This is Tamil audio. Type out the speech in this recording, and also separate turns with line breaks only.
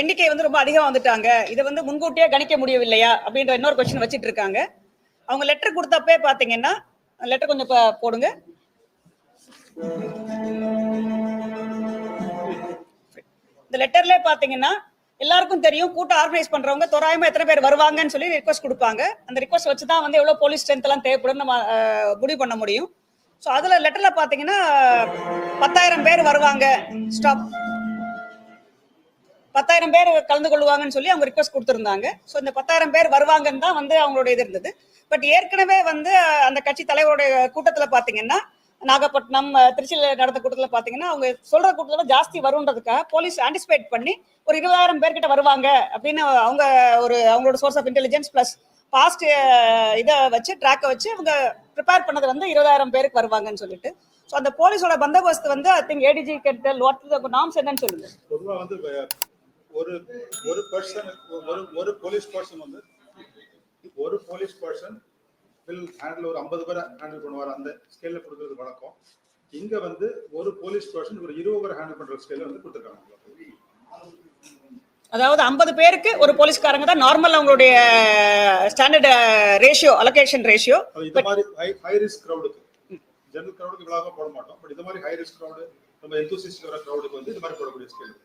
எண்ணிக்கை வந்து ரொம்ப அதிகம் வந்துட்டாங்க. இதை வந்து முன்கூட்டியே கணிக்க முடியவில்லையா அப்படின்ற இன்னொரு கொஸ்டின் வச்சுட்டு இருக்காங்க. அவங்க லெட்டர் கொடுத்தப்பே பாத்தீங்கன்னா லெட்டர் கொஞ்சம் போடுங்க. இந்த லெட்டர்ல பாத்தீங்கன்னா எல்லாருக்கும் தெரியும் கூட்டம் ஆர்கனைஸ் பண்றவங்க தோராயமா எத்தனை பேர் வருவாங்கன்னு சொல்லி ரிக்வஸ்ட் கொடுப்பாங்க. அந்த ரிக்வஸ்ட் வச்சு தான் வந்து எவ்வளவு போலீஸ் ஸ்ட்ரென்த் எல்லாம் தேவைப்படும் நம்ம முடிவு பண்ண முடியும். ஸோ அதுல லெட்டர்ல பாத்தீங்கன்னா பத்தாயிரம் பேர் வருவாங்க. ஸ்டாப் பத்தாயிரம் பேர் கலந்து கொள்வாங்கன்னு சொல்லி அவங்க ரிக்வஸ்ட் கொடுத்துருந்தாங்க. ஸோ இந்த பத்தாயிரம் பேர் வருவாங்கன்னு தான் வந்து அவங்களோட இது இருந்தது. பட் ஏற்கனவே வந்து அந்த கட்சி தலைவருடைய கூட்டத்தில் பார்த்தீங்கன்னா நாகப்பட்டினம் திருச்சியில் நடந்த கூட்டத்தில் பார்த்தீங்கன்னா அவங்க சொல்ற கூட்டத்தில் ஜாஸ்தி வரும்ன்றதுக்காக போலீஸ் ஆன்டிசிபேட் பண்ணி ஒரு இருபதாயிரம் பேர்கிட்ட வருவாங்க அப்படின்னு அவங்க ஒரு அவங்களோட source of intelligence plus past இதை வச்சு ட்ராக்கை வச்சு அவங்க ப்ரிப்பேர் பண்ணது வந்து இருபதாயிரம் பேருக்கு வருவாங்கன்னு சொல்லிட்டு. ஸோ அந்த போலீஸோட பந்தோபஸ்து வந்து ஐ திங்க் ஏடிஜி கெட்டல் வாட் நாம்ஸ் என்னன்னு சொல்லுங்க.
வந்து ஒரு ஒரு பர்சன் ஒரு ஒரு போலீஸ் பர்சன் வந்து ஒரு போலீஸ் பர்சன் வில் ஹேண்டில் ஒரு ஐம்பது பேரை ஹேண்டில் பண்ணுவார். அந்த ஸ்கேல்ல கொடுக்கறது வழக்கம். இங்க வந்து ஒரு போலீஸ் பர்சன் ஒரு இருபது பேரை ஹேண்டில் பண்ற ஸ்கேல்ல வந்து கொடுத்துருக்காங்க.
அதாவது ஐம்பது பேருக்கு ஒரு போலீஸ்காரங்க தான் நார்மல் அவங்களுடைய ஸ்டாண்டர்ட் ரேஷியோ அலோகேஷன் ரேஷியோ
இந்த மாதிரி ஹை ஹை ரிஸ்க் க்ரௌடுக்கு ஜெனரல் க்ரௌடுக்கு இவ்வளவு போட மாட்டோம். பட் இந்த மாதிரி ஹை ரிஸ்க் க்ரௌடு நம்ம எந்தூசிஸ்ட் வர க்ரௌடுக்கு வந்து இந்த மாதிரி போடக்கூடிய ஸ்கேல்